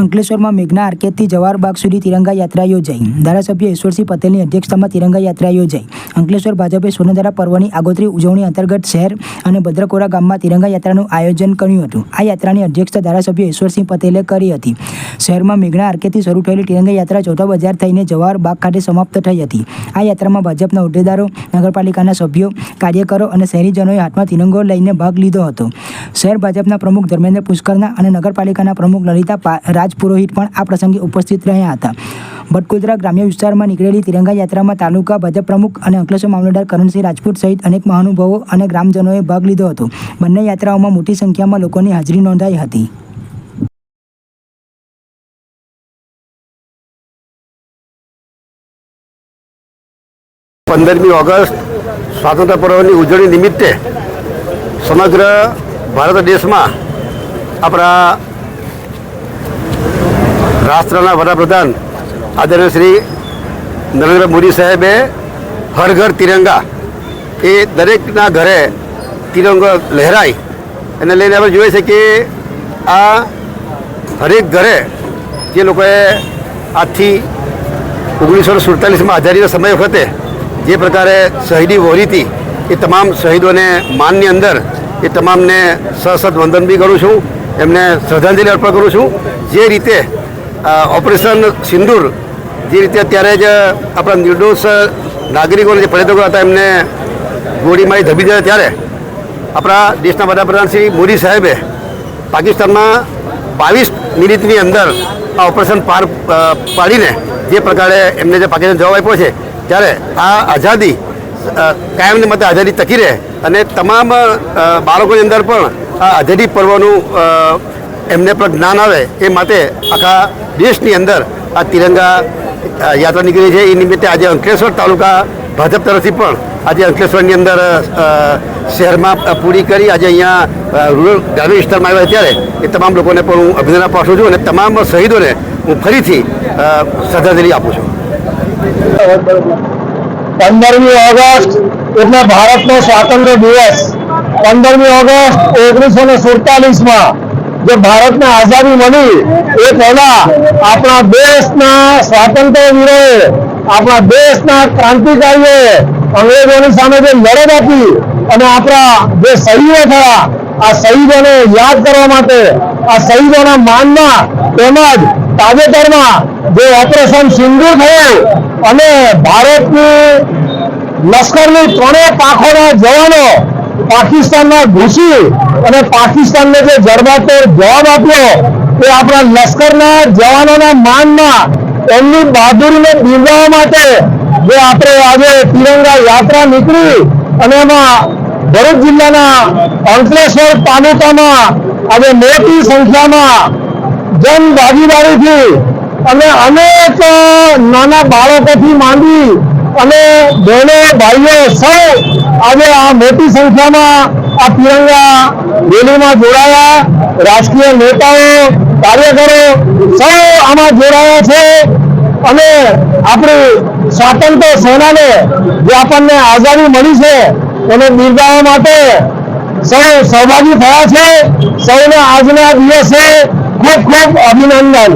અંકલેશ્વરમાં મેઘના આર્કેડથી જવાહર બાગ સુધી તિરંગા યાત્રા યોજાઈ. ધારાસભ્ય ઈશ્વરસિંહ પટેલની અધ્યક્ષતામાં તિરંગા યાત્રા યોજાઈ. અંકલેશ્વર ભાજપે સ્વતંત્રતા પર્વની આગોતરી ઉજવણી અંતર્ગત શહેર અને ભદ્રકોરા ગામમાં તિરંગા યાત્રાનું આયોજન કર્યું હતું. આ યાત્રાની અધ્યક્ષતા ધારાસભ્ય ઈશ્વરસિંહ પટેલે કરી હતી. શહેરમાં મેઘના આર્કેડથી શરૂ થયેલી તિરંગા યાત્રા ચોથા બજાર થઈને જવાહર બાગ ખાતે સમાપ્ત થઈ હતી. આ યાત્રામાં ભાજપના હોદ્દેદારો, નગરપાલિકાના સભ્યો, કાર્યકરો અને શહેરીજનોએ હાથમાં તિરંગો લઈને ભાગ લીધો હતો. શહેર ભાજપના પ્રમુખ ધર્મેન્દ્ર પુષ્કરના અને નગરપાલિકાના પ્રમુખ લલિતા પા- રાજપુરોહિત પણ આ પ્રસંગે ઉપસ્થિત રહ્યા હતા. બટકુદરા ગ્રામ્ય વિસ્તારમાં નીકળેલી તિરંગા યાત્રામાં તાલુકા ભાજપ પ્રમુખ અને અંકલેશ્વર મામલતદાર કરણસિંહ રાજપૂત સહિત અનેક મહાનુભાવો અને ગ્રામજનોએ ભાગ લીધો હતો. બંને યાત્રાઓમાં મોટી સંખ્યામાં લોકોની હાજરી નોંધાઈ હતી. પંદરમી ઓગસ્ટ સ્વાતંત્ર્ય પર્વની ઉજવણી નિમિત્તે સમગ્ર ભારત દેશમાં આપણા રાષ્ટ્રના વડાપ્રધાન આદરણીય શ્રી નરેન્દ્ર મોદી સાહેબે હર ઘર તિરંગા એ દરેકના ઘરે તિરંગો લહેરાય એને લઈને આપણે જોઈએ છે કે આ હરેક ઘરે જે લોકોએ આજથી ઓગણીસો સુડતાલીસમાં આઝાદીના સમય વખતે જે પ્રકારે શહીદી વહોરી હતી, એ તમામ શહીદોને માનની અંદર, એ તમામને સહસદ વંદન બી કરું છું, એમને શ્રદ્ધાંજલિ અર્પણ કરું છું. જે રીતે ઓપરેશન સિંદૂર, જે રીતે અત્યારે જ આપણા નિર્દોષ નાગરિકોને જે પર્યટકો હતા, એમને ગોળીમારી ધબી દીધા ત્યારે આપણા દેશના વડાપ્રધાન શ્રી મોદી સાહેબે પાકિસ્તાનમાં બાવીસ મિનિટની અંદર આ ઓપરેશન પાર પાડીને જે પ્રકારે એમને જે પાકિસ્તાન જવાબ આપ્યો છે, ત્યારે આ આઝાદી કાયમને માટે આઝાદી ટકી રહે અને તમામ બાળકોની અંદર પણ આ આઝાદી પર્વનું એમને પણ જ્ઞાન આવે એ માટે આખા દેશની અંદર આ તિરંગા યાત્રા નીકળી છે. એ નિમિત્તે આજે અંકલેશ્વર તાલુકા ભાજપ તરફથી પણ આજે અંકલેશ્વરની અંદર શહેરમાં પૂરી કરી આજે અહીંયા રૂરલ ગ્રામીણ વિસ્તારમાં આવ્યા ત્યારે એ તમામ લોકોને પણ હું અભિનંદન પાઠવું છું અને તમામ શહીદોને હું ફરીથી શ્રદ્ધાંજલિ આપું છું. પંદરમી ઓગસ્ટ એટલે ભારતનો સ્વાતંત્ર્ય દિવસ. પંદરમી ઓગસ્ટ ઓગણીસો ને સુડતાલીસમાં જે ભારતને આઝાદી મળી, એ પહેલા આપણા દેશના સ્વાતંત્ર્ય વીરોએ આપણા દેશના ક્રાંતિકારીઓએ અંગ્રેજોની સામે જે લડત આપી અને આપણા જે શહીદો થયા, આ શહીદોને યાદ કરવા માટે, આ શહીદોના માનમાં તેમજ તાજેતરમાં જે ઓપરેશન સિંધુ થયું અને ભારતની લશ્કરની ત્રણેય પાંખોના જવાનો પાકિસ્તાનમાં ઘૂસી અને પાકિસ્તાનને જે જડબાતોડ જવાબ આપ્યો એ આપણા લશ્કરના જવાનોના માનમાં એમની બહાદુરીને બિરદાવવા માટે જે આપણે આજે તિરંગા યાત્રા નીકળી અને એમાં ભરૂચ જિલ્લાના અંકલેશ્વર તાલુકામાં આજે મોટી સંખ્યામાં જન ભાગીદારીથી અને અનેક નાના બાળકોથી માંડી અને બહેનો, ભાઈઓ સૌ આજે આ મોટી સંખ્યામાં આ તિરંગા રેલીમાં જોડાયા રાજકીય નેતાઓ, કાર્યકરો, સૌ આમાં જોડાયા છે. અને આપણી સ્વાતંત્ર્ય સેનાને જે આપણને આઝાદી મળી છે, એને બિરદાવવા માટે સૌ સહભાગી થયા છે. સૌને આજના દિવસે ખૂબ ખૂબ અભિનંદન.